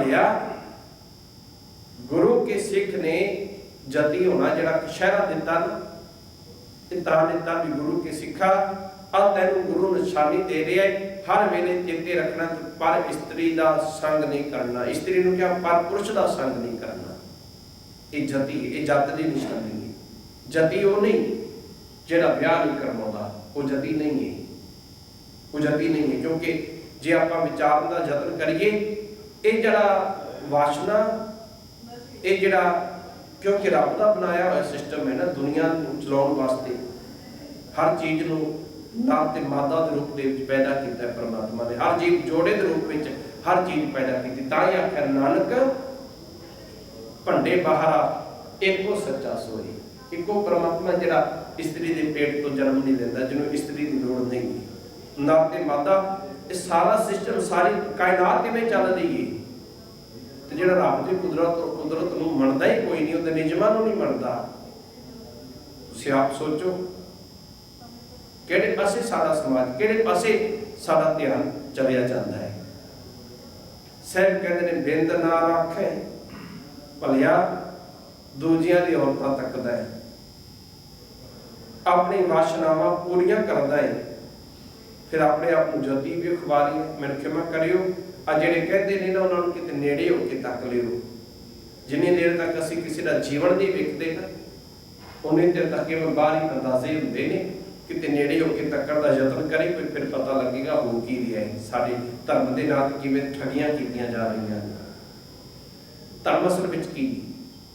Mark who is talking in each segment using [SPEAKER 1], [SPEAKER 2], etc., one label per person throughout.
[SPEAKER 1] ਭਲਿਆ ਗੁਰੂ ਕੇ ਸਿੱਖ ਨੇ ਜਤੀ ਹੋਣਾ, ਜਿਹੜਾ ਕਸ਼ਹਿਰਾ ਦਿੱਤਾ ਨਾ ਇਹ ਦਿੱਤਾ ਵੀ ਗੁਰੂ ਕੇ ਸਿੱਖਾ ਆ ਤੈਨੂੰ ਗੁਰੂ ਨਿਸ਼ਾਨੀ ਦੇ ਰਿਹਾ ਹੈ। ਹਰ ਵੇਲੇ ਚਿੰਤੇ ਰੱਖਣਾ ਪਰ ਇਸਤਰੀ ਦਾ ਸੰਗ ਨਹੀਂ ਕਰਨਾ। ਇਸਤਰੀ ਨੂੰ ਕਿਹਾ, ਪਰ ਪੁਰਸ਼ ਦਾ ਸੰਗ ਨਹੀਂ ਕਰਨਾ। ਇਹ ਜਤੀ ਇਹ ਜਤ ਦੀ ਨਿਸ਼ਾਨੀ ਹੈ। ਜਤੀ ਉਹ ਨਹੀਂ ਜਿਹੜਾ ਵਿਆਹ ਨਹੀਂ ਕਰਵਾਉਂਦਾ। ਉਹ ਜਤੀ ਨਹੀਂ ਹੈ। ਉਹ ਜਤੀ ਨਹੀਂ ਹੈ, ਕਿਉਂਕਿ ਜੇ ਆਪਾਂ ਵਿਚਾਰਨ ਦਾ ਯਤਨ ਕਰੀਏ ਇਹ ਜਿਹੜਾ ਵਾਸ਼ਨਾ, ਇਹ ਜਿਹੜਾ ਕਿਉਂਕਿ ਰੱਬ ਦਾ ਬਣਾਇਆ ਹੋਇਆ ਸਿਸਟਮ ਹੈ ਨਾ, ਦੁਨੀਆ ਨੂੰ ਚਲਾਉਣ ਵਾਸਤੇ ਹਰ ਚੀਜ਼ ਨੂੰ ਨਰ ਤੇ ਮਾਦਾ ਦੇ ਰੂਪ ਦੇ ਵਿੱਚ ਪੈਦਾ ਕੀਤਾ ਹੈ ਪਰਮਾਤਮਾ ਨੇ। ਹਰ ਜੀਵ ਜੋੜੇ ਦੇ ਰੂਪ ਵਿੱਚ ਹਰ ਚੀਜ਼ ਪੈਦਾ ਕੀਤੀ। ਤਾਂ ਹੀ ਆਖਿਆ, ਨਾਨਕ ਭੰਡੇ ਬਾਹਰਾ, ਇੱਕੋ ਸੱਚਾ ਸੋਈ ਇੱਕੋ ਪਰਮਾਤਮਾ ਜਿਹੜਾ ਇਸਤਰੀ ਦੇ ਪੇਟ ਤੋਂ ਜਨਮ ਨਹੀਂ ਲੈਂਦਾ, ਜਿਹਨੂੰ ਇਸਤਰੀ ਦੀ ਲੋੜ ਨਹੀਂ। ਨਰ ਤੇ ਮਾਦਾ ਇਹ ਸਾਰਾ ਸਿਸਟਮ, ਸਾਰੀ ਕਾਇਨਾਤ ਕਿਵੇਂ ਚੱਲ ਰਹੀ ਹੈ ਤੇ ਜਿਹੜਾ ਰੱਬ ਦੀ ਕੁਦਰਤ ਕੁਦਰਤ ਨੂੰ ਮੰਨਦਾ ਹੀ ਕੋਈ ਨਹੀਂ ਉਹਦੇ ਨਿਯਮਾਂ ਨੂੰ ਨਹੀਂ ਮੰਨਦਾ। ਤੁਸੀਂ ਆਪ ਸੋਚੋ, ਕਿਹੜੇ ਪਾਸੇ ਸਾਡਾ ਸਮਾਜ, ਕਿਹੜੇ ਪਾਸੇ ਸਾਡਾ ਧਿਆਨ ਚਲਿਆ ਜਾਂਦਾ ਹੈ? ਸਹਿਬ ਕਹਿੰਦੇ ਨੇ, ਬਿੰਦ ਨਾ ਰੱਖੇ, ਭਲਿਆ ਦੂਜਿਆਂ ਦੀ ਔਰਤਾਂ ਤੱਕਦਾ ਹੈ। ਆਪਣੀ ਵਾਸ਼ਨਾਵਾਂ ਪੂਰੀਆਂ ਕਰਦਾ ਹੈ। ਫਿਰ ਆਪਣੇ ਆਪ ਨੂੰ ਜਤੀ ਵੀ ਖਵਾਰੀ ਮੈਨੂੰ ਖਿਮਾ ਕਰਿਓ। ਆ ਜਿਹੜੇ ਕਹਿੰਦੇ ਨੇ ਨਾ, ਉਹਨਾਂ ਨੂੰ ਕਿਤੇ ਨੇੜੇ ਹੋ ਕੇ ਤੱਕ ਲਿਓ। ਜਿੰਨੀ ਦੇਰ ਤੱਕ ਅਸੀਂ ਕਿਸੇ ਦਾ ਜੀਵਨ ਨਹੀਂ ਵੇਖਦੇ ਨਾ ਉਨੀ ਦੇਰ ਤੱਕ ਇਹ ਬਾਹਰੀ ਅੰਦਾਜ਼ੇ ਹੁੰਦੇ ਨੇ, ਕਿਤੇ ਨੇੜੇ ਹੋ ਕੇ ਤੱਕਣ ਦਾ ਯਤਨ ਕਰੇ, ਕੋਈ ਫਿਰ ਪਤਾ ਲੱਗੇਗਾ ਹੋ ਕੀ ਰਿਹਾ ਹੈ। ਸਾਡੇ ਧਰਮ ਦੇ ਨਾਲ ਕਿਵੇਂ ਠਗੀਆਂ ਕੀਤੀਆਂ ਜਾ ਰਹੀਆਂ ਨੇ। ਧਰਮ ਅਸਲ ਵਿੱਚ ਕੀ?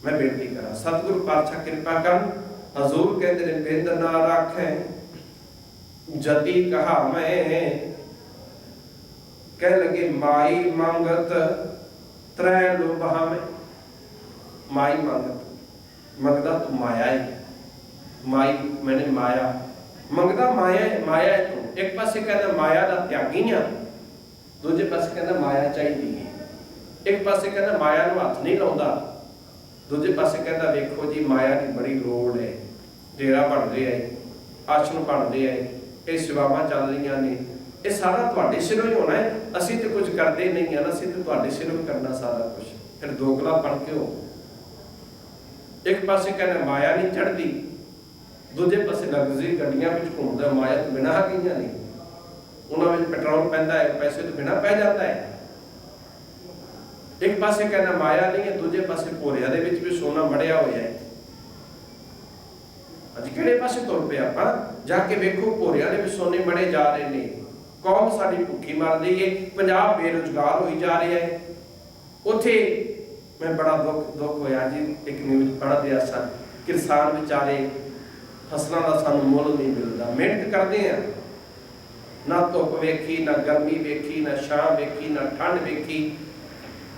[SPEAKER 1] ਮੈਂ ਬੇਨਤੀ ਕਰਾਂ, ਸਤਿਗੁਰੂ ਪਾਤਸ਼ਾਹ ਕਿਰਪਾ ਕਰਨ, ਹਜ਼ੂਰ ਕਹਿੰਦੇ ਨੇ, ਬਿੰਦ ਨਾ ਰੱਖੇ। ਜਤੀ ਕਹਾ ਮੈਂ, ਕਹਿ ਲਗੇ ਮਾਈ ਮੰਗਤ, ਤ੍ਰੈ ਲੋਭਾ ਮੈਂ। ਮਾਈ ਮੰਗਤ, ਮੰਗਦਾ ਤੂੰ ਮਾਇਆ ਹੈ ਮਾਈ, ਮੈਨੇ ਮਾਇਆ। ਮੰਗਦਾ ਮਾਇਆ ਮਾਇਆ ਤੂੰ। ਇੱਕ ਪਾਸੇ ਕਹਿੰਦਾ ਮਾਇਆ ਦਾ ਤਿਆਗੀ ਆ, ਦੂਜੇ ਪਾਸੇ ਕਹਿੰਦਾ ਮਾਇਆ ਚਾਹੀਦੀ ਹੈ ਇੱਕ ਪਾਸੇ ਕਹਿੰਦਾ ਮਾਇਆ ਨੂੰ ਹੱਥ ਨਹੀਂ ਲਾਉਂਦਾ। ਦੂਜੇ ਪਾਸੇ ਕਹਿੰਦਾ ਵੇਖੋ ਜੀ, ਮਾਇਆ ਦੀ ਬੜੀ ਲੋੜ ਹੈ ਡੇਰਾ ਬਣ ਰਿਹਾ ਹੈ ਆਸ਼ਰਮ ਬਣ ਰਿਹਾ ਹੈ ਇਹ ਸੇਵਾਵਾਂ ਚੱਲ ਰਹੀਆਂ ਨੇ। ਇਹ ਸਾਰਾ ਤੁਹਾਡੇ ਸਿਰੋਂ ਹੀ ਹੋਣਾ ਹੈ। ਅਸੀਂ ਤੇ ਕੁਝ ਕਰਦੇ ਨਹੀਂ ਹਨ ਅਸੀਂ ਤੇ ਤੁਹਾਡੇ ਸਿਰੋਂ ਕਰਨਾ ਸਾਰਾ ਕੁਝ। ਫਿਰ ਦੋਗਲਾ ਬਣ ਕੇ ਹੋ। ਇੱਕ ਪਾਸੇ ਕਹਿੰਦਾ, ਮਾਇਆ ਨਹੀਂ ਚੜਦੀ ਦੂਜੇ ਪਾਸੇ ਲਗਜ਼ਰੀ ਗੱਡੀਆਂ ਵਿੱਚ ਘੁੰਮਦਾ ਮਾਇਆ ਤੋਂ ਬਿਨਾਂ ਗਈਆਂ ਨਹੀਂ ਉਹਨਾਂ ਵਿੱਚ ਪੈਟਰੋਲ ਪੈਂਦਾ ਹੈ, ਪੈਸੇ ਤੋਂ ਬਿਨਾਂ ਪੈ ਜਾਂਦਾ ਹੈ। ਇੱਕ ਪਾਸੇ ਕਹਿੰਦਾ, ਮਾਇਆ ਨਹੀਂ ਹੈ। ਦੂਜੇ ਪਾਸੇ ਭੋਰਿਆਂ ਦੇ ਵਿੱਚ ਵੀ ਸੋਨਾ ਮੜਿਆ ਹੋਇਆ ਹੈ। ਅੱਜ ਕਿਹੜੇ ਪਾਸੇ ਤੁਰ ਪਿਆ ਆਪਾਂ? ਜਾ ਕੇ ਵੇਖੋ ਭੋਰਿਆਂ ਦੇ ਵੀ ਸੋਨੇ ਮੜੇ ਜਾ ਰਹੇ ਨੇ। ਕੌਮ ਸਾਡੀ ਭੁੱਖੀ ਮਰ ਰਹੀ ਹੈ ਪੰਜਾਬ ਬੇਰੁਜ਼ਗਾਰ ਹੋਈ ਜਾ ਰਿਹਾ ਹੈ ਉੱਥੇ ਮੈਂ ਬੜਾ ਦੁੱਖ ਦੁੱਖ ਹੋਇਆ ਜੀ, ਇੱਕ ਨਿਊਜ਼ ਪੜ੍ਹਦੇ ਆ ਸਨ ਕਿਸਾਨ ਵਿਚਾਰੇ ਫਸਲਾਂ ਦਾ ਸਾਨੂੰ ਮੁੱਲ ਨਹੀਂ ਮਿਲਦਾ। ਮਿਹਨਤ ਕਰਦੇ ਆ। ਨਾ ਧੁੱਪ ਵੇਖੀ, ਨਾ ਗਰਮੀ ਵੇਖੀ, ਨਾ ਛਾਂ ਵੇਖੀ, ਨਾ ਠੰਡ ਵੇਖੀ।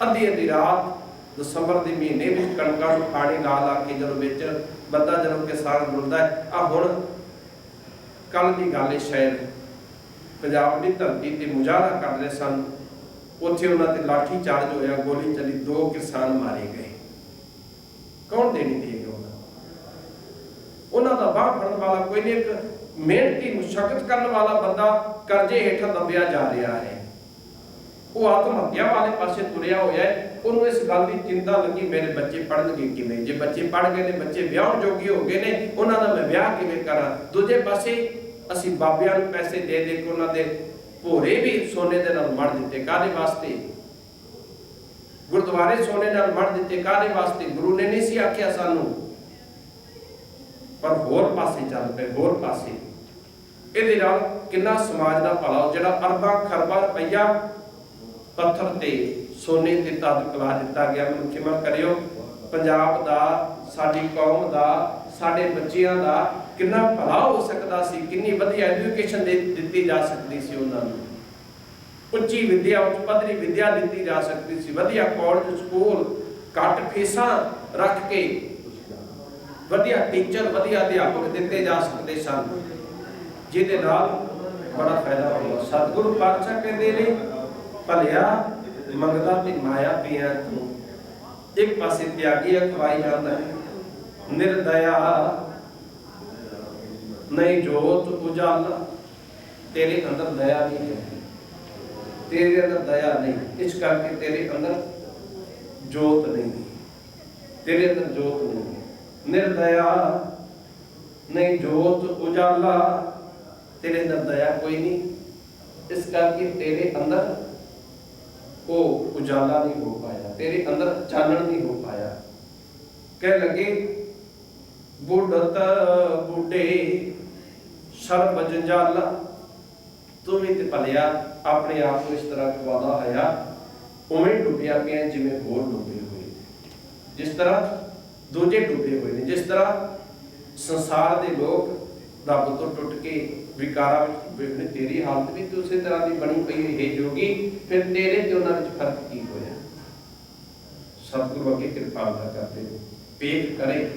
[SPEAKER 1] ਅੱਧੀ ਅੱਧੀ ਰਾਤ ਦਸੰਬਰ ਦੇ ਮਹੀਨੇ ਵਿੱਚ ਕਣਕਾਂ ਨੂੰ ਪਾਣੀ ਲਾ ਲਾ ਕੇ ਜਦੋਂ ਵਿੱਚ ਬੰਦਾ ਜਦੋਂ ਕਿਸਾਨ ਰੁਲਦਾ ਆ ਹੁਣ ਕੱਲ ਦੀ ਗੱਲ ਹੈ ਸ਼ਾਇਦ ਪੰਜਾਬ ਦੀ ਧਰਤੀ ਤੇ ਮੁਜ਼ਾਹਰਾ ਕਰ ਰਹੇ ਸਨ। ਉੱਥੇ ਉਹਨਾਂ ਤੇ ਲਾਠੀ ਚਾਰਜ ਹੋਇਆ, ਗੋਲੀ ਚੱਲੀ, ਦੋ ਕਿਸਾਨ ਮਾਰੇ ਗਏ। ਕੌਣ ਦੇਣੀ ਦੇਗਾ ਉਹਨਾਂ? ਉਹਨਾਂ ਦਾ ਬਾਹ ਫੜਨ ਵਾਲਾ ਕੋਈ ਨਹੀਂ, ਇੱਕ ਮਿਹਨਤੀ ਮੁਸ਼ਕਲ ਕਰਨ ਵਾਲਾ ਬੰਦਾ ਕਰਜ਼ੇ ਹੇਠਾਂ ਦੱਬਿਆ ਜਾ ਰਿਹਾ ਹੈ। ਉਹ ਆਤਮ ਹੱਤਿਆ ਵਾਲੇ ਪਾਸੇ ਤੁਰਿਆ ਹੋਇਆ ਹੈ, ਉਹਨੂੰ ਇਸ ਗੱਲ ਦੀ ਚਿੰਤਾ ਲੱਗੀ, ਮੇਰੇ ਬੱਚੇ ਪੜ੍ਹਨਗੇ ਕਿਵੇਂ? ਜੇ ਬੱਚੇ ਪੜ੍ਹ ਗਏ ਨੇ ਬੱਚੇ ਵਿਆਹ ਜੋਗੇ ਹੋ ਗਏ ਨੇ, ਉਹਨਾਂ ਦਾ ਮੈਂ ਵਿਆਹ ਕਿਵੇਂ ਕਰਾਂ? ਦੂਜੇ ਪਾਸੇ ਅਸੀਂ ਬਾਬਿਆਂ ਨੂੰ ਪੈਸੇ ਦੇ ਦੇ ਕੇ ਉਹਨਾਂ ਦੇ ਭੋਰੇ ਵੀ ਸੋਨੇ ਦੇ ਨਾਲ ਮੜ ਦਿੱਤੇ ਕਾਦੇ ਵਾਸਤੇ? ਗੁਰਦੁਆਰੇ ਸੋਨੇ ਨਾਲ ਮੜ ਦਿੱਤੇ ਕਾਦੇ ਵਾਸਤੇ? ਗੁਰੂ ਨੇ ਨਹੀਂ ਸੀ ਆਖਿਆ ਸਾਨੂੰ। ਪਰ ਹੋਰ ਪਾਸੇ ਚੱਲ ਪਏ, ਹੋਰ ਪਾਸੇ। ਇਹਦੇ ਨਾਲ ਕਿੰਨਾ ਸਮਾਜ ਦਾ ਭਲਾ, ਜਿਹੜਾ ਅਰਬਾਂ ਖਰਬਾਂ ਰੁਪਈਆ ਪੱਥਰ ਤੇ ਸੋਨੇ ਤੇ ਤਦ ਕਲਾ ਦਿੱਤਾ ਗਿਆ। ਮੈਨੂੰ ਖਿਮਾ ਕਰਿਓ। ਪੰਜਾਬ ਦਾ, ਸਾਡੀ ਕੌਮ ਦਾ, ਸਾਡੇ ਬੱਚਿਆਂ ਦਾ ਕਿੰਨਾ ਭਲਾ ਹੋ ਸਕਦਾ ਸੀ, ਕਿੰਨੀ ਵਧੀਆ ਐਜੂਕੇਸ਼ਨ ਦਿੱਤੀ ਜਾ ਸਕਦੀ ਸੀ ਉਹਨਾਂ ਨੂੰ। ਉੱਚੀ ਵਿਦਿਆ, ਉੱਚ ਪੱਧਰੀ ਵਿਦਿਆ ਦਿੱਤੀ ਜਾ ਸਕਦੀ ਸੀ। ਵਧੀਆ ਕਾਲਜ ਸਕੂਲ ਘੱਟ ਫੀਸਾਂ ਰੱਖ ਕੇ ਵਧੀਆ ਟੀਚਰ ਵਧੀਆ ਅਧਿਆਪਕ ਦਿੱਤੇ ਜਾ ਸਕਦੇ ਸਨ। ਜਿਹਦੇ ਨਾਲ ਬੜਾ ਫਾਇਦਾ ਹੋਇਆ। ਸਤਿਗੁਰੂ ਪਾਤਸ਼ਾਹ ਕਹਿੰਦੇ ਨੇ ਭਲਿਆ, ਮੰਗਦਾ ਤੇ ਮਾਇਆ ਪਿਆ ਤੂੰ। ਇੱਕ ਪਾਸੇ ਤਿਆਗੀ ਅਖਵਾਈ ਜਾਂਦਾ ਹੈ ਨਿਰਦਇਆ। ਨਹੀਂ ਜੋਤ ਉਜਾਲਾ। ਤੇਰੇ ਅੰਦਰ ਦਇਆ ਨਹੀਂ ਹੈ। ਤੇਰੇ ਅੰਦਰ ਦਇਆ ਨਹੀਂ। ਇਸ ਕਰਕੇ ਤੇਰੇ ਅੰਦਰ ਜੋਤ ਨਹੀਂ। ਤੇਰੇ ਅੰਦਰ ਜੋਤ ਨਹੀਂ। ਨਿਰਦਇਆ। ਨਹੀਂ ਜੋਤ ਉਜਾਲਾ। ਤੇਰੇ ਅੰਦਰ ਦਇਆ ਕੋਈ ਨਹੀਂ। ਇਸ ਕਰਕੇ ਤੇਰੇ ਅੰਦਰ ਉਹ ਉਜਾਲਾ ਨਹੀਂ ਹੋ ਪਾਇਆ, ਤੇਰੇ ਅੰਦਰ ਚਾਨਣ ਨਹੀਂ ਹੋ ਪਾਇਆ। ਕਹਿ ਲੱਗੇ, ਬੁੱਢਤ ਬੁੱਢੇ ਸਰਬ ਜੰਜਾਲਾ ਤੂੰ ਵੀ ਤੇ ਭਲਿਆ, ਆਪਣੇ ਆਪ ਨੂੰ ਇਸ ਤਰ੍ਹਾਂ ਖਵਾਦਾ ਹੋਇਆ, ਉਵੇਂ ਡੁੱਬਿਆ ਪਿਆ ਜਿਵੇਂ ਹੋਰ ਡੁੱਬੇ ਹੋਏ। ਜਿਸ ਤਰ੍ਹਾਂ ਦੂਜੇ ਡੁੱਬੇ ਹੋਏ ਨੇ, ਜਿਸ ਤਰ੍ਹਾਂ ਸੰਸਾਰ ਦੇ ਲੋਕ ਰੱਬ ਤੋਂ ਟੁੱਟ ਕੇ ਵਿਕਾਰਾਂ ਵਿੱਚ ਤੇਰੀ ਹਾਲਤ ਵੀ ਤੇ ਉਸੇ ਤਰ੍ਹਾਂ ਦੀ ਬਣੀ ਪਈ ਹੈ ਜੋਗੀ ਫਿਰ ਤੇਰੇ ਤੇ ਉਹਨਾਂ ਵਿੱਚ ਫ਼ਰਕ ਕੀ ਹੋਇਆ? ਸਤਿਗੁਰੂ ਅੱਗੇ ਕਿਰਪਾਲਤਾ ਕਰਦੇ ਪੇਖ ਕਰੇ।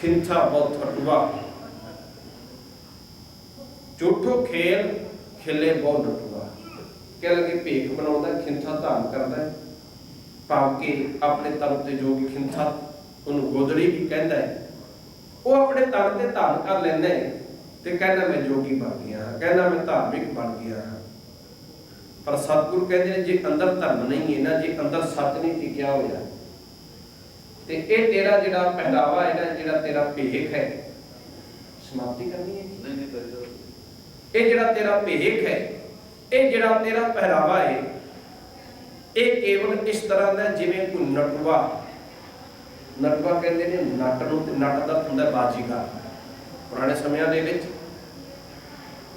[SPEAKER 1] ਖਿੰਥਾ ਬਹੁਤ ਹਟਵਾ ਝੂਠੋ ਖੇਲ, ਖਿਲੇ ਬਹੁਤ ਲਟੂਆ ਕਹਿ ਲਗੇ, ਭੇਖ ਬਣਾਉਂਦਾ ਖਿੰਥਾ ਧਾਰਨ ਕਰਦਾ ਹੈ। ਭਾਵ ਕਿ ਆਪਣੇ ਤਨ ਤੇ ਜੋ ਵੀ ਖਿੰਥਾ ਉਹਨੂੰ ਗੋਦੜੀ ਵੀ ਕਹਿੰਦਾ ਹੈ ਉਹ ਆਪਣੇ ਤਨ ਤੇ ਧਾਰਨ ਕਰ ਲੈਂਦਾ ਹੈ ਤੇ ਕਹਿੰਦਾ ਮੈਂ ਜੋਗੀ ਬਣ ਗਿਆ ਕਹਿੰਦਾ ਮੈਂ ਧਾਰਮਿਕ ਬਣ ਗਿਆ ਪਰ ਸਤਿਗੁਰੂ ਕਹਿੰਦੇ ਨੇ ਜੇ ਅੰਦਰ ਧਰਮ ਨਹੀਂ ਹੈ ਨਾ ਜੇ ਅੰਦਰ ਸੱਚ ਨਹੀਂ ਟਿਕਿਆ ਹੋਇਆ? ਤੇ ਇਹ ਤੇਰਾ ਜਿਹੜਾ ਪਹਿਰਾਵਾ ਹੈ ਨਾ ਜਿਹੜਾ ਤੇਰਾ ਭੇਖ ਹੈ ਸਮਾਪਤੀ ਕਰਨੀ ਹੈ?
[SPEAKER 2] ਨਹੀਂ ਨਹੀਂ
[SPEAKER 1] ਇਹ ਜਿਹੜਾ ਤੇਰਾ ਭੇਖ ਹੈ ਇਹ ਜਿਹੜਾ ਤੇਰਾ ਪਹਿਰਾਵਾ ਹੈ ਇਹ ਕੇਵਲ ਇਸ ਤਰ੍ਹਾਂ ਦਾ ਜਿਵੇਂ ਕੋਈ ਨਟਵਾ ਨਟਵਾ ਕਹਿੰਦੇ ਨੇ ਨਟ ਨੂੰ ਤੇ ਨਟ ਦਾ ਹੁੰਦਾ ਬਾਜੀਗਰ। ਪੁਰਾਣੇ ਸਮਿਆਂ ਦੇ ਵਿੱਚ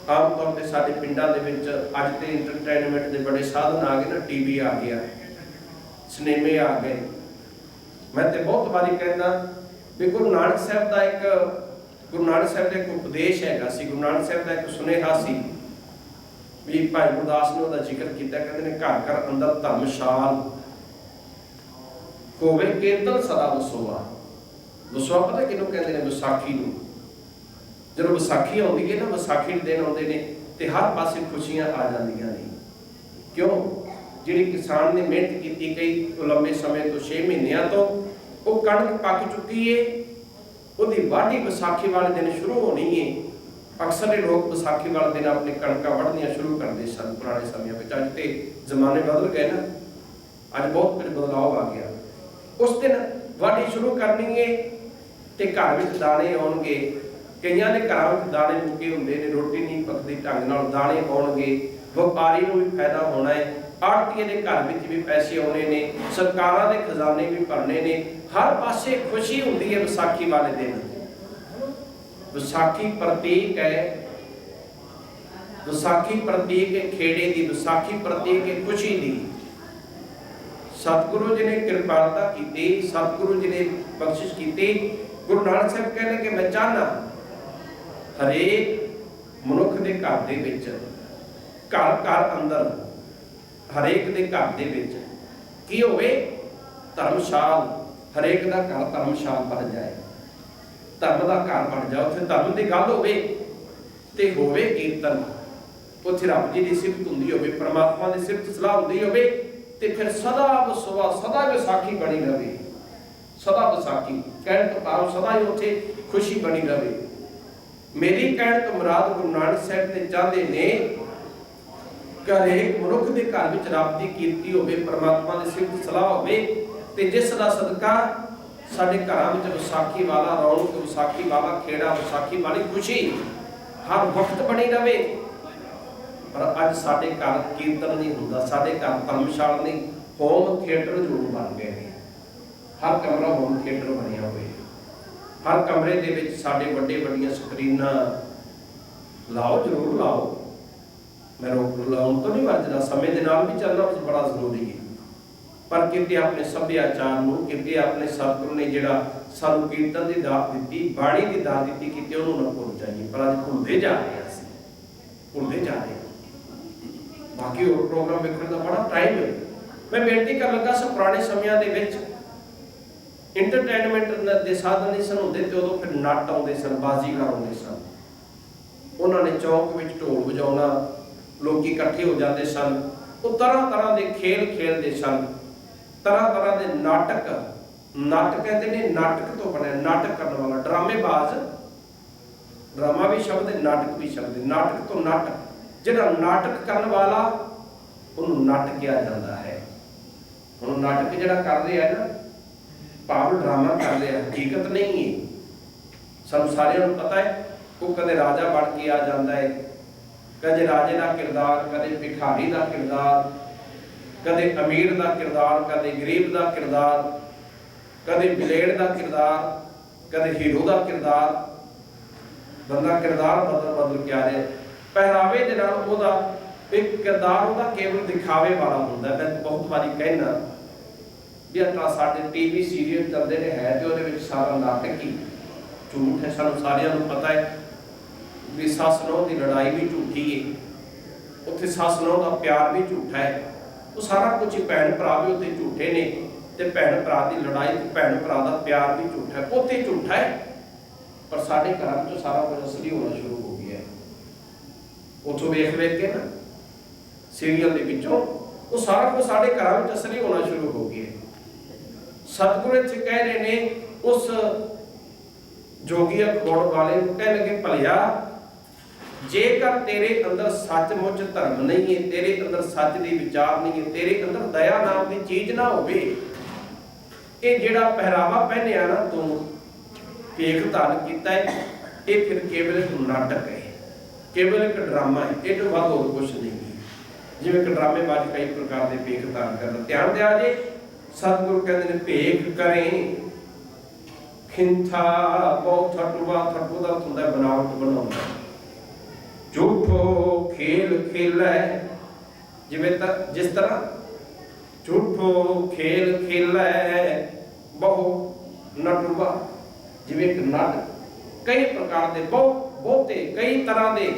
[SPEAKER 1] ਆਮ ਤੌਰ ਤੇ ਸਾਡੇ ਪਿੰਡਾਂ ਦੇ ਵਿੱਚ ਅੱਜ ਤੇ ਇੰਟਰਟੇਨਮੈਂਟ ਦੇ ਬੜੇ ਸਾਧਨ ਆ ਗਏ ਨਾ ਟੀਵੀ ਆ ਗਿਆ ਸਿਨੇਮੇ ਆ ਗਏ। ਮੈਂ ਤੇ ਬਹੁਤ ਵਾਰੀ ਕਹਿੰਦਾ ਵੀ ਗੁਰੂ ਨਾਨਕ ਸਾਹਿਬ ਦਾ ਇੱਕ, ਗੁਰੂ ਨਾਨਕ ਸਾਹਿਬ ਦਾ ਇੱਕ ਉਪਦੇਸ਼ ਹੈਗਾ ਸੀ, ਗੁਰੂ ਨਾਨਕ ਸਾਹਿਬ ਦਾ ਇੱਕ ਸੁਨੇਹਾ ਸੀ ਵੀ ਭਾਈ ਗੁਰਦਾਸ ਨੇ ਉਹਦਾ ਜ਼ਿਕਰ ਕੀਤਾ, ਕਹਿੰਦੇ ਨੇ ਘਰ ਘਰ ਅੰਦਰ ਧਰਮਸ਼ਾਲ ਹੋਵੇ ਕੀਰਤਨ ਸਦਾ ਵਸੋਆ। ਵਸੋਆ ਪਤਾ ਕਿਹਨੂੰ ਕਹਿੰਦੇ ਨੇ? ਵਿਸਾਖੀ ਨੂੰ। ਜਦੋਂ ਵਿਸਾਖੀ ਆਉਂਦੀ ਹੈ ਨਾ, ਵਿਸਾਖੀ ਦੇ ਦਿਨ ਆਉਂਦੇ ਨੇ ਤੇ ਹਰ ਪਾਸੇ ਖੁਸ਼ੀਆਂ ਆ ਜਾਂਦੀਆਂ ਨੇ। ਕਿਉਂ? ਜਿਹੜੀ ਕਿਸਾਨ ਨੇ ਮਿਹਨਤ ਕੀਤੀ ਕਈ ਲੰਬੇ ਸਮੇਂ ਤੋਂ 6 ਮਹੀਨਿਆਂ ਤੋਂ, ਉਹ ਕਣਕ ਪੱਕ ਚੁੱਕੀ ਏ। ਉਹਦੀ ਵਾਢੀ ਵਿਸਾਖੀ ਵਾਲੇ ਦਿਨ ਸ਼ੁਰੂ ਹੋਣੀ ਏ। ਅਕਸਰ ਇਹ ਲੋਕ ਵਿਸਾਖੀ ਵਾਲੇ ਦਿਨ ਆਪਣੀ ਕਣਕਾਂ ਵੱਢਣੀਆਂ ਸ਼ੁਰੂ ਕਰਦੇ ਸਨ ਪੁਰਾਣੇ ਸਮਿਆਂ ਵਿੱਚ। ਅੱਜ ਤੇ ਜ਼ਮਾਨੇ ਬਦਲ ਗਏ ਨਾ। ਅੱਜ ਬਹੁਤ ਕੁਝ ਬਦਲਾਅ ਆ ਗਿਆ। ਉਸ ਦਿਨ ਵਾਢੀ ਸ਼ੁਰੂ ਕਰਨੀ ਏ ਤੇ ਘਰ ਵਿੱਚ ਦਾਣੇ ਆਉਣਗੇ। ਕਈਆਂ ਦੇ ਘਰਾਂ ਵਿੱਚ ਦਾਣੇ ਮੁੱਕੇ ਹੁੰਦੇ ਨੇ, ਰੋਟੀ ਨਹੀਂ ਪੱਕਦੀ ਢੰਗ ਨਾਲ ਦਾਣੇ ਆਉਣਗੇ। ਵਪਾਰੀ ਨੂੰ ਵੀ ਫਾਇਦਾ ਹੋਣਾ ਹੈ ਆੜਤੀਏ ਦੇ ਘਰ ਵਿੱਚ ਵੀ ਪੈਸੇ ਆਉਣੇ ਨੇ, ਸਰਕਾਰਾਂ ਦੇ ਖਜ਼ਾਨੇ ਵੀ ਭਰਨੇ ਨੇ। ਹਰ ਪਾਸੇ ਖੁਸ਼ੀ ਹੁੰਦੀ ਹੈ ਵਿਸਾਖੀ ਵਾਲੇ ਦਿਨ। ਵਿਸਾਖੀ ਪ੍ਰਤੀਕ ਹੈ ਵਿਸਾਖੀ ਪ੍ਰਤੀਕ ਖੇੜੇ ਦੀ, ਵਿਸਾਖੀ ਪ੍ਰਤੀਕ ਖੁਸ਼ੀ ਦੀ। ਸਤਿਗੁਰੂ ਜੀ ਨੇ ਕਿਰਪਾਲਤਾ ਕੀਤੀ, ਸਤਿਗੁਰੂ ਜੀ ਨੇ ਬਖਸ਼ਿਸ਼ ਕੀਤੀ। ਗੁਰੂ ਨਾਨਕ ਸਾਹਿਬ ਕਹਿੰਦੇ ਕਿ ਮੈਂ ਚਾਹਨਾ ਹਰੇਕ ਮਨੁੱਖ ਦੇ ਘਰ ਦੇ ਵਿੱਚ, ਘਰ ਘਰ ਅੰਦਰ, ਹਰੇਕ ਦੇ ਘਰ ਦੇ ਵਿੱਚ ਕੀ ਹੋਵੇ, ਧਰਮਸ਼ਾਲ, ਹਰੇਕ ਦਾ ਘਰ ਧਰਮਸ਼ਾਲ ਬਣ ਜਾਏ। ਧਰਮ ਦਾ ਘਰ ਬਣ ਜਾ ਉੱਥੇ ਧਰਮ ਦੀ ਗੱਲ ਹੋਵੇ ਤੇ ਹੋਵੇ ਕੀਰਤਨ। ਉੱਥੇ ਰੱਬ ਜੀ ਦੀ ਸਿਫਤ ਹੁੰਦੀ ਹੋਵੇ, ਪ੍ਰਮਾਤਮਾ ਦੀ ਸਿਫਤ ਸਲਾਹ ਹੁੰਦੀ ਹੋਵੇ ਤੇ ਫਿਰ ਸਦਾ ਵਸਵਾ ਸਦਾ ਵਿਸਾਖੀ ਬਣੀ ਰਵੇ। ਸਦਾ ਵਿਸਾਖੀ, ਕਹਿਣ ਤੋਂ ਭਾਵ ਸਦਾ ਹੀ ਉੱਥੇ ਖੁਸ਼ੀ ਬਣੀ ਰਵੇ। ਮੇਰੀ ਕਹਿਣ ਤੋਂ ਮੁਰਾਦ ਗੁਰੂ ਨਾਨਕ ਸਾਹਿਬ ਤੇ ਚਾਹੁੰਦੇ ਨੇ, ਕਿ ਮਨੁੱਖ ਦੇ ਘਰ ਵਿੱਚ ਰੱਬ ਦੀ ਕੀਰਤੀ ਹੋਵੇ, ਪ੍ਰਮਾਤਮਾ ਦੀ ਸਿਫਤ ਸਲਾਹ ਹੋਵੇ, ਤੇ ਜਿਸ ਦਾ ਸਦਕਾ ਸਾਡੇ ਘਰਾਂ ਵਿੱਚ ਵਿਸਾਖੀ ਵਾਲਾ, ਰੌਣਕ ਵਿਸਾਖੀ ਵਾਲਾ, ਖੇੜਾ ਵਿਸਾਖੀ ਵਾਲੀ ਖੁਸ਼ੀ ਹਰ ਵਕਤ ਬਣੀ ਰਹੇ ਪਰ ਅੱਜ ਸਾਡੇ ਘਰ ਕੀਰਤਨ ਨਹੀਂ ਹੁੰਦਾ, ਸਾਡੇ ਘਰ ਧਰਮਸ਼ਾਲ ਨਹੀਂ ਹੋਮ ਥੀਏਟਰ ਜ਼ਰੂਰ ਬਣ ਗਏ ਨੇ। ਹਰ ਕਮਰਾ ਹੋਮ ਥੀਏਟਰ ਬਣਿਆ ਹੋਇਆ ਹਰ ਕਮਰੇ ਦੇ ਵਿੱਚ ਸਾਡੇ ਵੱਡੇ ਵੱਡੀਆਂ ਸਕਰੀਨਾਂ। ਲਾਓ, ਜ਼ਰੂਰ ਲਾਓ। ਮੈਂ ਰੋਕ ਲਾਉਣ ਤੋਂ ਨਹੀਂ ਵੱਜਦਾ, ਸਮੇਂ ਦੇ ਨਾਲ ਵੀ ਚੱਲਣਾ ਵਿੱਚ ਬੜਾ ਜ਼ਰੂਰੀ ਹੈ। ਪਰ ਕਿਤੇ ਆਪਣੇ ਸੱਭਿਆਚਾਰ ਨੂੰ, ਕਿਤੇ ਆਪਣੇ ਸਤਿਗੁਰੂ ਨੇ ਜਿਹੜਾ ਸਾਨੂੰ ਕੀਰਤਨ ਦੀ ਦਾਤ ਦਿੱਤੀ, ਬਾਣੀ ਦੀ ਦਾਤ ਦਿੱਤੀ, ਕਿਤੇ ਉਹਨੂੰ ਨਾ ਭੁੱਲ ਜਾਈਏ। ਪਰ ਅੱਜ ਭੁੱਲਦੇ ਜਾ ਰਹੇ ਹਾਂ ਅਸੀਂ। ਭੁੱਲਦੇ ਜਾ ਰਹੇ ਬਾਕੀ ਹੋਰ ਪ੍ਰੋਗਰਾਮ ਵੇਖਣ ਦਾ ਬੜਾ ਟਾਈਮ ਹੈ। ਮੈਂ ਬੇਨਤੀ ਕਰਨ ਲੱਗਾ ਸੀ, ਪੁਰਾਣੇ ਸਮਿਆਂ ਦੇ ਵਿੱਚ ਇੰਟਰਟੇਨਮੈਂਟ ਦੇ ਸਾਧਨ ਨਹੀਂ ਸਨ ਹੁੰਦੇ ਤੇ ਉਦੋਂ ਫਿਰ ਨੱਟ ਆਉਂਦੇ ਸਨ, ਬਾਜ਼ੀਗਰ ਆਉਂਦੇ ਸਨ। ਉਹਨਾਂ ਨੇ ਚੌਕ ਵਿੱਚ ਢੋਲ ਵਜਾਉਣਾ, ਲੋਕੀ ਇਕੱਠੇ ਹੋ ਜਾਂਦੇ ਸਨ। ਉਹ ਤਰ੍ਹਾਂ ਤਰ੍ਹਾਂ ਦੇ ਖੇਲ ਖੇਲਦੇ ਸਨ। ਤਰ੍ਹਾਂ ਤਰ੍ਹਾਂ ਦੇ ਨਾਟਕ ਨਾਟਕ ਕਹਿੰਦੇ ਨੇ ਨਾਟਕ ਤੋਂ ਬਣਿਆ, ਨਾਟਕ ਕਰਨ ਵਾਲਾ। ਡਰਾਮੇਬਾਜ਼, ਡਰਾਮਾ ਵੀ ਸ਼ਬਦ ਹੈ ਨਾਟਕ ਵੀ ਸ਼ਬਦ। ਹੈ ਨਾਟਕ ਤੋਂ ਨਾਟਕ। ਜਿਹੜਾ ਨਾਟਕ ਕਰਨ ਵਾਲਾ, ਉਹਨੂੰ ਨਾਟਕ ਕਿਹਾ ਜਾਂਦਾ ਹੈ। ਹੁਣ ਨਾਟਕ ਜਿਹੜਾ ਕਰ ਰਿਹਾ ਨਾ ਭਾਵ ਡਰਾਮਾ ਕਰ ਰਿਹਾ, ਹਕੀਕਤ ਨਹੀਂ ਹੈ। ਸਾਨੂੰ ਸਾਰਿਆਂ ਨੂੰ ਪਤਾ ਹੈ, ਉਹ ਕਦੇ ਰਾਜਾ ਬਣ ਕੇ ਆ ਜਾਂਦਾ ਹੈ। ਕਦੇ ਰਾਜੇ ਦਾ ਕਿਰਦਾਰ, ਕਦੇ ਭਿਖਾਰੀ ਦਾ ਕਿਰਦਾਰ, ਕਦੇ ਅਮੀਰ ਦਾ ਕਿਰਦਾਰ, ਕਦੇ ਗਰੀਬ ਦਾ ਕਿਰਦਾਰ, ਕਦੇ ਬਲੇਡ ਦਾ ਕਿਰਦਾਰ, ਕਦੇ ਹੀਰੋ ਦਾ ਕਿਰਦਾਰ। ਬੰਦਾ ਕਿਰਦਾਰ ਬਦਲ ਬਦਲ ਕੇ ਆ ਰਿਹਾ ਪਹਿਰਾਵੇ ਦੇ ਨਾਲ ਉਹਦਾ ਇੱਕ ਕਿਰਦਾਰ ਉਹਦਾ ਕੇਵਲ ਦਿਖਾਵੇ ਵਾਲਾ ਹੁੰਦਾ ਮੈਂ ਬਹੁਤ ਵਾਰੀ ਕਹਿਣਾ ਵੀ ਤਾਂ ਸਾਡੇ ਟੀਵੀ ਸੀਰੀਅਲ ਚੱਲਦੇ ਨੇ, ਹੈ ਤੇ ਉਹਦੇ ਵਿੱਚ ਸਾਰਾ ਨਾਟਕ ਹੀ ਝੂਠ ਹੈ। ਸਾਨੂੰ ਸਾਰਿਆਂ ਨੂੰ ਪਤਾ ਹੈ ਵੀ ਸੱਸ ਨੂੰਹ ਦੀ ਲੜਾਈ ਵੀ ਝੂਠੀ ਹੈ ਉੱਥੇ ਸੱਸ ਨੂੰਹ ਦਾ ਪਿਆਰ ਵੀ ਝੂਠਾ ਹੈ। ਉਹ ਸਾਰਾ ਕੁਝ ਹੀ ਭੈਣ ਭਰਾ ਵੀ ਉੱਥੇ ਝੂਠੇ ਨੇ ਤੇ ਭੈਣ ਭਰਾ ਦੀ ਲੜਾਈ ਤੇ ਭੈਣ ਭਰਾ ਦਾ ਪਿਆਰ ਵੀ ਝੂਠਾ ਹੈ। ਉੱਥੇ ਝੂਠਾ ਹੈ, ਪਰ ਸਾਡੇ ਘਰਾਂ ਵਿੱਚ ਸਾਰਾ ਕੁਝ ਅਸਲੀ ਹੋਣਾ ਸ਼ੁਰੂ ਉੱਥੋਂ ਵੇਖ ਵੇਖ ਕੇ ਨਾ ਸੀਰੀਅਲ ਦੇ ਵਿੱਚੋਂ, ਉਹ ਸਾਰਾ ਕੁਝ ਸਾਡੇ ਘਰਾਂ ਵਿੱਚ ਅਸਲੀ ਹੋਣਾ ਸ਼ੁਰੂ ਹੋ ਗਿਆ। ਸਤਿਗੁਰੂ ਇੱਥੇ ਕਹਿ ਰਹੇ ਨੇ, ਉਸ ਜੋਗੀ ਅਖੋੜ ਵਾਲੇ ਨੂੰ ਕਹਿ ਲਗੇ, ਭਲਿਆ, ਜੇਕਰ ਤੇਰੇ ਅੰਦਰ ਸੱਚਮੁੱਚ ਧਰਮ ਨਹੀਂ ਹੈ, ਤੇਰੇ ਅੰਦਰ ਸੱਚ ਦੀ ਵਿਚਾਰ ਨਹੀਂ ਹੈ, ਤੇਰੇ ਅੰਦਰ ਦਇਆ ਨਾਮ ਦੀ ਚੀਜ਼ ਨਾ ਹੋਵੇ, ਇਹ ਜਿਹੜਾ ਪਹਿਰਾਵਾ ਪਹਿਨਿਆ ਨਾ ਤੂੰ ਭੇਖ ਧਾਰਨ ਕੀਤਾ ਹੈ, ਇਹ ਫਿਰ ਕੇਵਲ ਨਾਟਕ ਹੈ। ਕੇਵਲ ਇੱਕ ਡਰਾਮਾ ਹੈ, ਇਹ ਤੋਂ ਬਾਅਦ ਹੋਰ ਕੁਝ ਨਹੀਂ ਹੈ। ਜਿਵੇਂ ਕਿ ਡਰਾਮੇਬਾਜ਼ ਕਈ ਪ੍ਰਕਾਰ ਦੇ ਭੇਖ ਧਾਰਨ ਕਰਦਾ ਧਿਆਨ ਦਿਆ ਜੇ, ਸਤਿਗੁਰੂ ਕਹਿੰਦੇ ਨੇ, ਭੇਖ ਕਰੇ, ਖਿੰਥਾ ਬਹੁਤ ਥਟੂਆ, ਥਟੂ ਦਾ ਹੁੰਦਾ ਹੈ ਬਣਾਉਂਦਾ ਝੂਠੋ ਖੇਲ ਖੇਲੈ, ਜਿਵੇਂ ਤਾਂ, ਜਿਸ ਤਰ੍ਹਾਂ ਝੂਠੋ ਖੇਲ ਖੇਲੈ, ਬਹੁ ਨਟੂਆ, ਜਿਵੇਂ ਇੱਕ ਨਟ ਕਈ ਪ੍ਰਕਾਰ ਦੇ ਬਹੁ ਬਹੁਤੇ, ਕਈ ਤਰ੍ਹਾਂ ਦੇ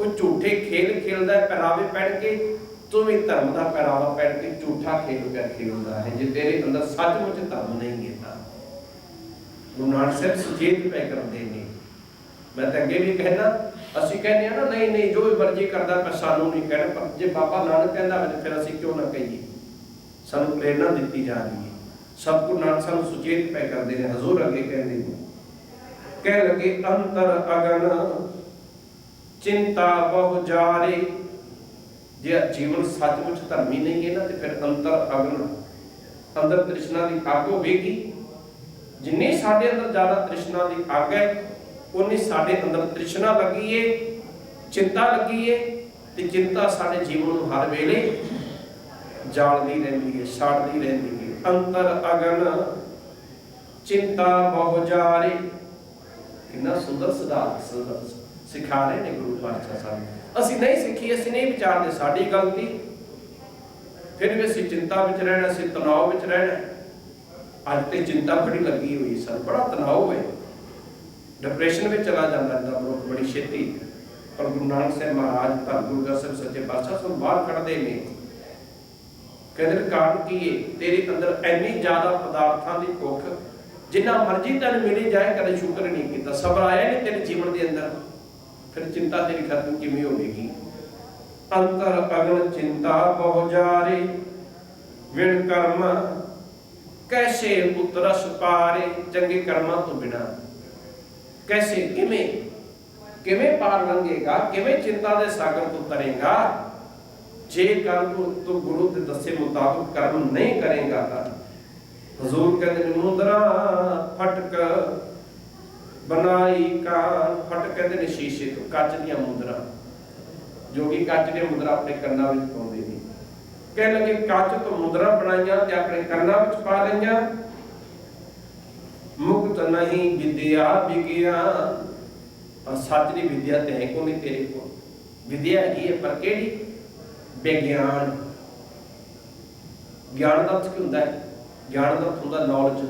[SPEAKER 1] ਉਹ ਝੂਠੇ ਖੇਲ ਖੇਲਦਾ ਪਹਿਰਾਵੇ ਪਹਿਨ ਕੇ ਤੂੰ ਵੀ ਧਰਮ ਦਾ ਪਹਿਰਾਵਾ ਪਹਿਨ ਕੇ ਝੂਠਾ ਖੇਲ ਕਰ ਖੇਲਦਾ ਹੈ, ਜੇ ਤੇਰੇ ਅੰਦਰ ਸੱਚਮੁੱਚ ਧਰਮ ਨਹੀਂ ਹੈ ਤਾਂ। ਗੁਰੂ ਨਾਨਕ ਸਾਹਿਬ ਸੁਚੇਤ ਪੈ ਕਰਦੇ ਨੇ। ਮੈਂ ਤਾਂ ਅੱਗੇ ਵੀ ਕਹਿਣਾ ਅਸੀਂ ਕਹਿੰਦੇ ਆ ਨਾ, ਨਹੀਂ ਨਹੀਂ, ਜੋ ਵੀ ਮਰਜ਼ੀ ਕਰਦਾ, ਪਰ ਸਾਨੂੰ ਨਹੀਂ ਕਹਿਣਾ, ਪਰ ਜੇ ਬਾਬਾ ਨਾਨਕ ਕਹਿੰਦਾ ਹੋਵੇ ਫਿਰ ਅਸੀਂ ਕਿਉਂ ਨਾ ਕਹੀਏ? ਸਾਨੂੰ ਪ੍ਰੇਰਣਾ ਦਿੱਤੀ ਜਾ ਰਹੀ ਹੈ। ਸਭ ਸਤਿਗੁਰੂ ਨਾਨਕ ਸਾਨੂੰ ਸੁਚੇਤ ਪੈ ਕਰਦੇ ਨੇ, ਹਜ਼ੂਰ ਅੱਗੇ ਕਹਿੰਦੇ ਨੇ। ਕਹਿ ਲਗੇ, ਅੰਤਰ ਅਗਨ ਚਿੰਤਾ ਬਹੁ ਜਾਰੇ। ਜੇ ਜੀਵਨ ਸੱਚਮੁੱਚ ਧਰਮੀ ਨਹੀਂ ਹੈ ਨਾ, ਤੇ ਫਿਰ ਅੰਤਰ ਅਗਨ ਅੰਦਰ ਤ੍ਰਿਸ਼ਨਾ ਦੀ ਅੱਗ ਹੋਵੇਗੀ। ਜਿੰਨੀ ਸਾਡੇ ਅੰਦਰ ਜ਼ਿਆਦਾ ਤ੍ਰਿਸ਼ਨਾ ਦੀ ਅੱਗ ਹੈ ਉਨੀ ਸਾਡੇ ਅੰਦਰ ਤ੍ਰਿਸ਼ਨਾ ਲੱਗੀ ਏ, ਚਿੰਤਾ ਲੱਗੀ ਏ, ਤੇ ਚਿੰਤਾ ਸਾਡੇ ਜੀਵਨ ਨੂੰ ਹਰ ਵੇਲੇ ਜਾਲਦੀ ਰਹਿੰਦੀ ਏ ਛੱਡਦੀ ਰਹਿੰਦੀ ਏ। ਅੰਤਰ ਅਗਨ, ਚਿੰਤਾ ਬਹੁ ਜਾਰੇ। ਕਿੰਨਾ ਸੁੰਦਰ ਸਿਧਾਂਤ ਸਿਖਾ ਰਹੇ ਨੇ ਗੁਰੂ ਪਾਤਸ਼ਾਹ ਸਾਨੂੰ ਅਸੀਂ ਨਹੀਂ ਸਿੱਖੀ, ਅਸੀਂ ਨਹੀਂ ਵਿਚਾਰਦੇ, ਸਾਡੀ ਗਲਤੀ ਫਿਰ ਵੀ ਅਸੀਂ ਚਿੰਤਾ ਵਿੱਚ ਰਹਿਣਾ, ਅਸੀਂ ਤਣਾਅ ਵਿੱਚ ਰਹਿਣਾ। ਅੱਜ ਤੇ ਚਿੰਤਾ ਬੜੀ ਲੱਗੀ ਹੋਈ ਸਰ ਬੜਾ ਤਣਾਅ ਹੈ ਡਿਪਰੈਸ਼ਨ ਵਿੱਚ ਚਲਾ ਜਾਂਦਾ ਹੈ ਮਨੁੱਖ ਬੜੀ ਛੇਤੀ। ਪਰ ਗੁਰੂ ਨਾਨਕ ਸਾਹਿਬ ਮਹਾਰਾਜ ਧੰਨ ਗੁਰੂ ਗ੍ਰੰਥ ਸਾਹਿਬ ਸੱਚੇ ਪਾਤਸ਼ਾਹ ਤੋਂ ਬਾਹਰ ਕੱਢਦੇ ਨੇ। ਕਹਿੰਦੇ ਕਾਰਨ ਕੀ ਹੈ ਤੇਰੇ ਅੰਦਰ ਇੰਨੀ ਜ਼ਿਆਦਾ ਪਦਾਰਥਾਂ ਦੀ ਭੁੱਖ ਜਿੰਨਾ ਮਰਜ਼ੀ ਤੈਨੂੰ ਮਿਲੀ ਜਾਏ, ਕਦੇ ਸ਼ੁਕਰ ਨਹੀਂ ਕੀਤਾ। ਸਬਰ ਆਇਆ ਨਹੀਂ ਤੇਰੇ ਜੀਵਨ ਦੇ ਅੰਦਰ? ਫਿਰ ਚਿੰਤਾ ਤੇਰੀ ਖਤਮ ਕਿਵੇਂ ਹੋਵੇਗੀ? ਅੰਤਰ ਅਗਨ ਚਿੰਤਾ ਬਹੁ ਜਾਰੇ, ਵਿਣ ਕਰਮ ਕੈਸੇ ਉਤਰਸ ਪਾਰੇ, ਚੰਗੇ ਕਰਮਾਂ ਤੋਂ ਬਿਨਾ? ਕੈਸੇ, ਕਿਵੇਂ? ਕਿਵੇਂ ਪਾਰ ਲੰਘੇਗਾ? ਕਿਵੇਂ ਚਿੰਤਾ ਦੇ ਸਾਗਰ ਤੋਂ ਤਰੇਗਾ? ਜੇ ਕਰਮ ਤੂੰ ਗੁਰੂ ਦੇ ਦੱਸੇ ਮੁਤਾਬਕ ਕਰਮ ਨਹੀਂ ਕਰੇਗਾ ਤਾਂ ਹਜ਼ੂਰ ਕਹਿੰਦੇ ਨੇ ਫਟਕ ਬਣਾਈ ਕਾਨ ਫਟ ਕਹਿੰਦੇ ਨੇ ਸ਼ੀਸ਼ੇ ਤੋਂ, ਕੱਚ ਦੀਆਂ ਮੁੰਦਰਾ। ਜੋ ਕਿ ਕੱਚ ਦੀਆਂ ਮੁੰਦਰਾ ਆਪਣੇ ਕੰਨਾਂ ਵਿੱਚ ਪਾਉਂਦੇ ਨੇ। ਕਹਿ ਲਗੇ, ਕੱਚ ਤੋਂ ਮੁੰਦਰਾ ਬਣਾਈਆਂ ਤੇ ਆਪਣੇ ਕੰਨਾਂ ਵਿੱਚ ਪਾ ਲਈਆਂ। ਮੁਕਤ ਨਹੀਂ ਵਿਦਿਆ ਵਿਗਿਆ। ਪਰ ਸੱਚ ਦੀ ਵਿਦਿਆ ਤੇ ਹੈ ਕੋਈ ਤੇਰੇ ਕੋਲ। ਵਿਦਿਆ ਹੈਗੀ ਹੈ, ਪਰ ਕਿਹੜੀ? ਵਿਗਿਆਨ। ਗਿਆਨ ਦਾ ਅਰਥ ਕੀ ਹੁੰਦਾ ਹੈ? ਗਿਆਨ ਦਾ ਅਰਥ ਹੁੰਦਾ ਨੌਲੇਜ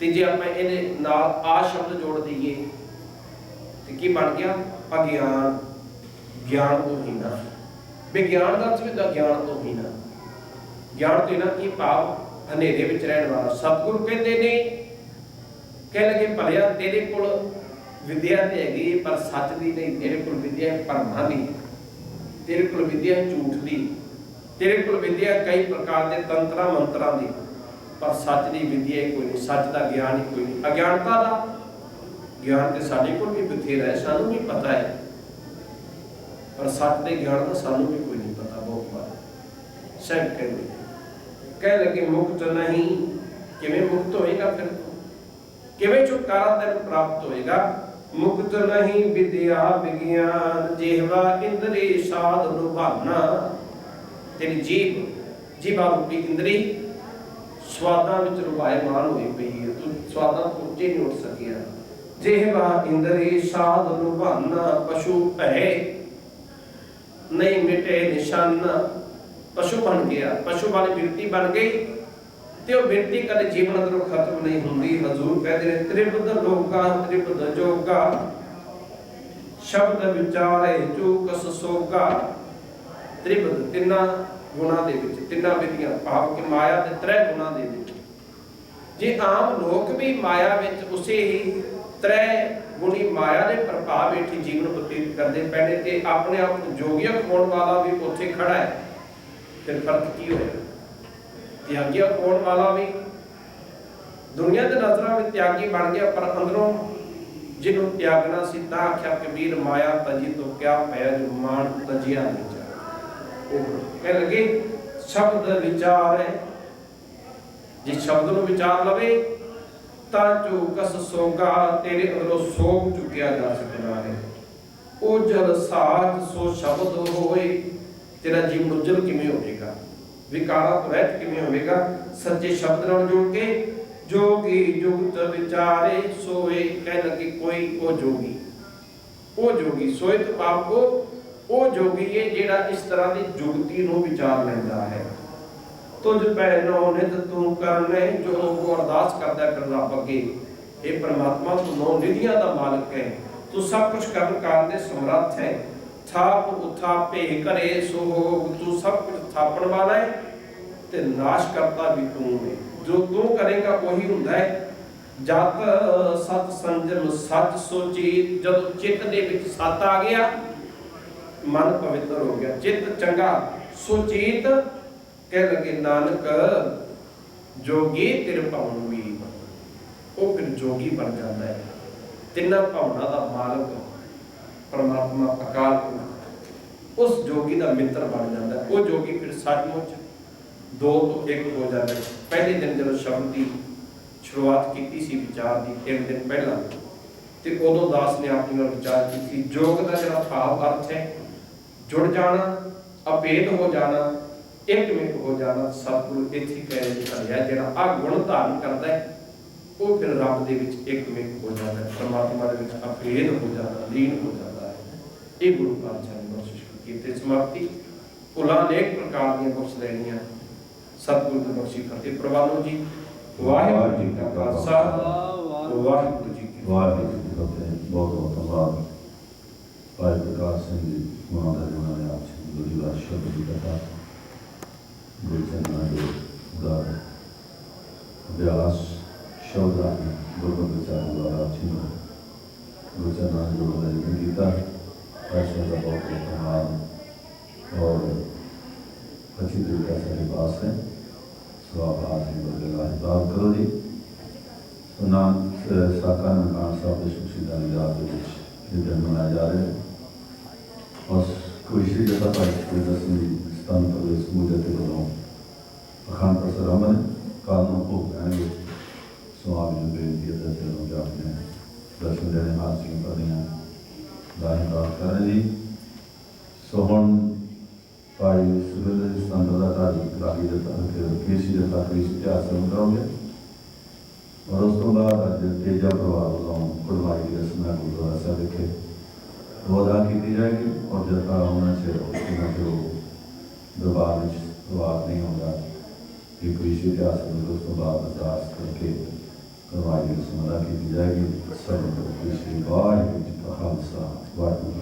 [SPEAKER 1] ਤੇ ਜੇ ਆਪਾਂ ਇਹਦੇ ਨਾਲ ਆ ਸ਼ਬਦ ਜੋੜ ਦਈਏ, ਤੇ ਕੀ ਬਣ ਗਿਆ? ਅਗਿਆਨ। ਗਿਆਨ ਤੋਂ ਹੀਨਾ ਵਿਗਿਆਨ ਦਾ ਅਰਥ ਵੀ ਹੁੰਦਾ ਗਿਆਨ ਤੋਂ ਹੀਨਾ ਗਿਆਨ ਤੋਂ ਹੀਨਾ ਕੀ ਭਾਵ? ਹਨੇਰੇ ਵਿੱਚ ਰਹਿਣ ਵਾਲਾ। ਸਤਿਗੁਰੂ ਕਹਿੰਦੇ ਨੇ ਕਹਿ ਲਗੇ, ਭਲਿਆ, ਤੇਰੇ ਕੋਲ ਵਿਦਿਆ ਤੇ ਹੈਗੀ, ਪਰ ਸੱਚ ਦੀ ਨਹੀਂ। ਤੇਰੇ ਕੋਲ ਵਿਦਿਆ ਭਰਮਾਂ ਦੀ। ਤੇਰੇ ਕੋਲ ਵਿਦਿਆ ਝੂਠ ਦੀ। ਤੇਰੇ ਕੋਲ ਵਿਦਿਆ ਕਈ ਪ੍ਰਕਾਰ ਦੇ ਤੰਤਰਾਂ ਮੰਤਰਾਂ ਦੀ। ਪਰ ਸੱਚ ਦੀ ਵਿਦਿਆ ਕੋਈ ਨਹੀਂ, ਸੱਚ ਦਾ ਗਿਆਨ ਹੀ ਕੋਈ ਨਹੀਂ। ਅਗਿਆਨਤਾ ਦਾ ਗਿਆਨ ਤੇ ਸਾਡੇ ਕੋਲ ਵੀ ਬਥੇਰਾ ਹੈ, ਸਾਨੂੰ ਵੀ ਪਤਾ ਹੈ। ਪਰ ਸੱਚ ਦੇ ਗਿਆਨ ਦਾ ਸਾਨੂੰ ਵੀ ਕੋਈ ਨਹੀਂ ਪਤਾ, ਬਹੁਤ ਵਾਰ। ਸਭ ਕਹਿੰਦੇ ਕਹਿ ਲਗੇ, ਮੁਕਤ ਨਹੀਂ। ਕਿਵੇਂ ਮੁਕਤ ਹੋਏਗਾ ਫਿਰ? ਕਿਵੇਂ ਛੁਟਕਾਰਾ ਤੈਨੂੰ ਪ੍ਰਾਪਤ ਹੋਏਗਾ? ਮੁਕਤ ਨਹੀਂ ਵਿਦਿਆ ਵਿਗਿਆਨ, ਜਿਹਵਾ ਇੰਦਰੀ ਸਾਧ ਲੁਭਾਨਾ ਤੇਰੀ ਜੀਭ, ਜੀਭਾ ਰੂਪੀ ਇੰਦਰੀ ਸਵਾਦਾਂ ਵਿੱਚ ਰੁਬਾਇਮਾਨ ਹੋਈ ਪਈ ਹੈ, ਤੂੰ ਸਵਾਦਾਂ ਤੋਂ ਉੱਚੇ ਨਹੀਂ ਉੱਠ ਸਕਿਆ। ਜਿਹਵਾ ਇੰਦਰੀ ਸਾਧ ਲੁਭਾਨਾ ਪਸ਼ੂ ਭੈ ਨਹੀਂ ਮਿਟੇ ਨਿਸ਼ਾਨਾ, ਪਸ਼ੂ ਬਣ ਗਿਆ। ਪਸ਼ੂ ਵਾਲੀ ਬਿਰਤੀ ਬਣ ਗਈ ਤੇ ਉਹ ਬਿਰਤੀ ਕਦੇ ਜੀਵਨ ਅੰਦਰੋਂ ਖਤਮ ਨਹੀਂ ਹੁੰਦੀ। ਹਜ਼ੂਰ ਕਹਿੰਦੇ ਨੇ, ਤ੍ਰਿਪਦ ਲੋਕਾ, ਤ੍ਰਿਪਦ ਜੋਗਾ। ਸ਼ਬਦ ਵਿਚਾਰੇ ਜੋ ਸੋਗਾ। ਤ੍ਰਿਪਦ ਤਿੰਨਾਂ ਗੁਣਾਂ ਦੇ ਵਿੱਚ, ਤਿੰਨਾਂ ਵਿਧੀਆਂ, ਭਾਵ ਕਿ ਮਾਇਆ ਦੇ ਤ੍ਰੈ ਗੁਣਾਂ ਦੇ ਵਿੱਚ। ਜੇ ਆਮ ਲੋਕ ਵੀ ਮਾਇਆ ਵਿੱਚ ਉਸੇ ਹੀ ਤ੍ਰੈ ਗੁਣੀ ਮਾਇਆ ਦੇ ਪ੍ਰਭਾਵ ਹੇਠ ਜੀਵਨ ਬਤੀਤ ਕਰਦੇ ਪੈਣੇ ਤੇ ਆਪਣੇ ਆਪ ਨੂੰ ਜੋਗੀਆ ਕੋਣ ਵਾਲਾ ਵੀ ਉੱਥੇ ਖੜਾ ਹੈ, ਫਿਰ ਫ਼ਰਕ ਕੀ ਹੋਇਆ? ਤਿਆਗੀਆ ਕੋਣ ਵਾਲਾ ਵੀ ਦੁਨੀਆ ਦੇ ਨਜ਼ਰਾਂ ਵਿੱਚ ਤਿਆਗੀ ਬਣ ਗਿਆ, ਪਰ ਅੰਦਰੋਂ ਜਿਹਨੂੰ ਤਿਆਗਣਾ ਸੀ ਤਾਂ ਆਖਿਆ, ਕਬੀਰ, ਮਾਇਆ ਤਜੀ ਤੋਂ ਕਿਆ ਭਇਆ ਜੋ ਤਜਿਆ ਵਿਚਾਰ ਕਹਿ ਲਗੇ, ਸ਼ਬਦ ਵਿਚਾਰ ਜੇ ਸ਼ਬਦ ਨੂੰ ਵਿਚਾਰ ਲਵੇ, ਤਾਂ ਜੋ ਕਸ ਸੋਗਾ ਤੇਰੇ ਅੰਦਰੋਂ ਸੋਗ ਚੁੱਕਿਆ ਜਾ ਸਕਦਾ ਹੈ। ਉਹ ਜਲ ਸਾਚ ਸੋ ਸ਼ਬਦ ਹੋਏ, ਤੇਰਾ ਜੀਵਨ ਉਜਲ ਕਿਵੇਂ ਹੋਵੇਗਾ? ਵਿਕਾਰਾਂ ਤੋਂ ਰਹਿਤ ਕਿਵੇਂ ਹੋਵੇਗਾ? ਸੱਚੇ ਸ਼ਬਦ ਨਾਲ ਜੁੜ ਕੇ ਜੋਗੀ ਜੁਗਤ ਵਿਚਾਰੇ ਸੋਏ ਕਹਿ ਲੱਗੀ, ਕੋਈ ਉਹ ਜੋਗੀ। ਉਹ ਜੋਗੀ ਸੋਏ ਤੋਂ ਭਾਵ ਉਹ ਉਹ ਜੋਗੀ ਹੈ ਜਿਹੜਾ ਇਸ ਤਰ੍ਹਾਂ ਦੀ ਜੁਗਤੀ ਨੂੰ ਵਿਚਾਰ ਲੈਂਦਾ ਹੈ। ਤੁਝ ਪਹਿਨੋ ਨਿਤ ਤੂੰ ਕਰਨੇ ਜੋ ਉਹ ਅਰਦਾਸ ਕਰਦਾ ਹੈ ਰੱਬ ਅੱਗੇ। ਇਹ ਪ੍ਰਮਾਤਮਾ, ਤੂੰ ਨੌ ਨਿਧੀਆਂ ਦਾ ਮਾਲਕ ਹੈ। ਤੂੰ ਸਭ ਕੁਝ ਕਰਨ ਕਾਰਨ ਦੇ ਸਮਰੱਥ ਹੈ। ਥਾਪ ਉਥਾਪੇ ਕਰੇ ਸੋਗ ਤੂੰ ਸਭ ਕੁਝ ਥਾਪਣ ਵਾਲਾ ਹੈ ਤੇ ਨਾਸ਼ ਕਰਤਾ ਵੀ ਤੂੰ ਹੈ। ਜੋ ਤੂੰ ਕਰੇਗਾ ਉਹੀ ਹੁੰਦਾ ਹੈ। ਜਤ ਸਤ ਸੰਜਮ ਸੱਚ ਸੋਚੀ, ਜਦੋਂ ਚਿੱਤ ਦੇ ਵਿੱਚ ਸਤ ਆ ਗਿਆ ਮਨ ਪਵਿੱਤਰ ਹੋ ਗਿਆ, ਚਿੱਤ ਚੰਗਾ, ਸੁਚੀਤ ਕਹਿ ਲਗੇ ਨਾਨਕ, ਜੋਗੀ ਤੇਰੇ ਭਾਵਨ ਵੀ ਉਹ ਫਿਰ ਜੋਗੀ ਬਣ ਜਾਂਦਾ ਹੈ। ਤਿੰਨਾਂ ਭਾਵਨਾ ਦਾ ਮਾਲਕ ਪਰਮਾਤਮਾ ਅਕਾਲ ਪੁਰਖ। ਉਸ ਜੋਗੀ ਦਾ ਮਿੱਤਰ ਬਣ ਜਾਂਦਾ ਉਹ ਜੋਗੀ ਫਿਰ ਸੱਚਮੁੱਚ ਦੋ ਤੋਂ ਇੱਕ ਹੋ ਜਾਂਦਾ ਹੈ। ਪਹਿਲੇ ਦਿਨ ਜਦੋਂ ਸ਼ਬਦ ਦੀ ਸ਼ੁਰੂਆਤ ਕੀਤੀ ਸੀ ਵਿਚਾਰ ਦੀ, ਤਿੰਨ ਦਿਨ ਪਹਿਲਾਂ, ਤੇ ਉਦੋਂ ਦਾਸ ਨੇ ਆਪਣੀ ਨਾਲ ਵਿਚਾਰ ਕੀਤੀ ਜੋਗ ਦਾ ਜਿਹੜਾ ਭਾਵ ਅਰਥ ਹੈ ਜੁੜ ਜਾਣਾ ਅਪੇਤ ਹੋ ਜਾਣਾ ਇੱਕ ਮਿੰਟ ਹੋ ਜਾਣਾ ਸਤਿਗੁਰੂ ਇੱਥੇ ਕਹਿ ਰਿਹਾ ਜਿਹੜਾ ਆ ਗੁਣ ਧਾਰਨ ਕਰਦਾ ਹੈ ਉਹ ਫਿਰ ਰੱਬ ਦੇ ਵਿੱਚ ਇੱਕ ਮਿੰਟ ਹੋ ਜਾਂਦਾ ਹੈ। ਪਰਮਾਤਮਾ ਦੇ ਵਿੱਚ ਅਪੇਤ ਹੋ ਜਾਂਦਾ ਲੀਨ ਹੋ ਜਾਂਦਾ ਹੈ। ਇਹ ਗੁਰੂ ਪਾਤਸ਼ਾਹ ਨੇ ਬਖਸ਼ਿਸ਼ ਕੀਤੀ ਸਮਾਪਤੀ। ਭੁੱਲਾਂ ਅਨੇਕ ਪ੍ਰਕਾਰ ਦੀਆਂ ਬਖਸ਼ ਲੈਣੀਆਂ। ਸਤਿਗੁਰੂ ਦੀ ਬਖਸ਼ੀ ਫਤਿਹ ਪ੍ਰਵਾਨੋ ਜੀ। ਵਾਹਿਗੁਰੂ ਜੀ ਕਾ ਖਾਲਸਾ। ਵਾਹਿਗੁਰੂ ਜੀ ਕੀ ਫਤਿਹ।
[SPEAKER 2] ਵਾਹਿਗੁਰੂ ਜੀ ਕੀ ਫਤਿਹ। ਬਹੁਤ ਬਹੁਤ ਧੰਨਵਾਦ। ਭਾਈ ਪ੍ਰਕਾਸ਼ ਸਿੰਘ ਜੀ ਉਹਨਾਂ ਦਾ ਉਹਨਾਂ ਨੇ ਆਪ ਜੀ ਗੁਰੂ ਦਾ ਸ਼ਬਦ ਦੀ ਕਥਾ ਗੁਰੂ ਚੰਨਾ ਜੀ ਦਾ ਅਭਿਆਸ ਸ਼ਬਦ ਦਾ ਗੁਰੂ ਵਿਚਾਰ ਦੁਆਰਾ ਆਪ ਜੀ ਨੂੰ ਗੁਰੂ ਚੰਨਾ ਜੀ ਗੁਰੂ ਦਾ ਜੀ ਕੀਤਾ ਐਸਾ ਦਾ ਬਹੁਤ ਬਹੁਤ ਧੰਨਵਾਦ ਔਰ अच्छी तरीके से लिबास है सो आप हाथ में बदला हिसाब करो जी ਸੋ ਨਾਮ ਸਾਕਾ ਨਨਕਾਣਾ ਸਾਹਿਬ ਦੇ ਸੁਖਸੀਦਾ ਦੀ ਯਾਦ ਦੇ ਵਿੱਚ ਇਹ ਦਿਨ ਮਨਾਇਆ ਜਾ ਰਿਹਾ ਹੈ ਉਸ ਖੁਸ਼ੀ ਦੇ ਸਾਥ ਕੋਈ ਦਸਵੀਂ ਸਥਾਨ ਪਰ ਇਸ ਮੁੱਦੇ ਤੇ ਬਦੋਂ ਅਖਾਂ ਪ੍ਰਸਰਮਨ ਕਾਨੂੰਨ ਹੋ ਗਏ ਸੋ ਆਪ ਜੀ ਬੇਨਤੀ ਹੈ ਤੇ ਲੋਕ ਆਪਣੇ ਹਾਸਿਲ ਕਰਨੀਆਂ ਦਾਨ ਪ੍ਰਾਪਤ ਕਰਨ ਜੀ ਸੋ ਹੁਣ ਭਾਈ ਸੁਰਿੰਦਰ ਸੰਤ ਦਾ ਤਾਜੀ ਦੇ ਤਹਿਤ ਕੇਸੀ ਦੇ ਤਹਿਤ ਇਤਿਹਾਸ ਨੂੰ ਔਰ ਉਸ ਤੋਂ ਬਾਅਦ ਅੱਜ ਤੇਜਾ ਪਰਿਵਾਰ ਵੱਲੋਂ ਕੁੜਮਾਈ ਦੀ ਰਸਮ ਗੁਰਦੁਆਰਾ ਸਾਹਿਬ ਵਿਖੇ ਉਹ ਅਦਾ ਕੀਤੀ ਜਾਏਗੀ ਔਰ ਜਦ ਤੱਕ ਉਹਨਾਂ ਚਿਰ ਉਹਨਾਂ ਚਿਰ ਦਰਬਾਰ ਵਿੱਚ ਪਰਿਵਾਰ ਨਹੀਂ ਹੁੰਦਾ। ਇਹ ਕੋਈ ਇਤਿਹਾਸ ਹੈ, ਉਸ ਤੋਂ ਬਾਅਦ ਅਰਦਾਸ ਕਰਕੇ ਕੁੜਮਾਈ ਦੀ ਰਸਮ ਕੀਤੀ ਜਾਏਗੀ। ਸਭ ਨੂੰ ਖੁਸ਼ੀ ਵਾਹਿਗੁਰੂ ਜੀ ਕਾ ਖਾਲਸਾ। ਵਾਹਿਗੁਰੂ ਜੀ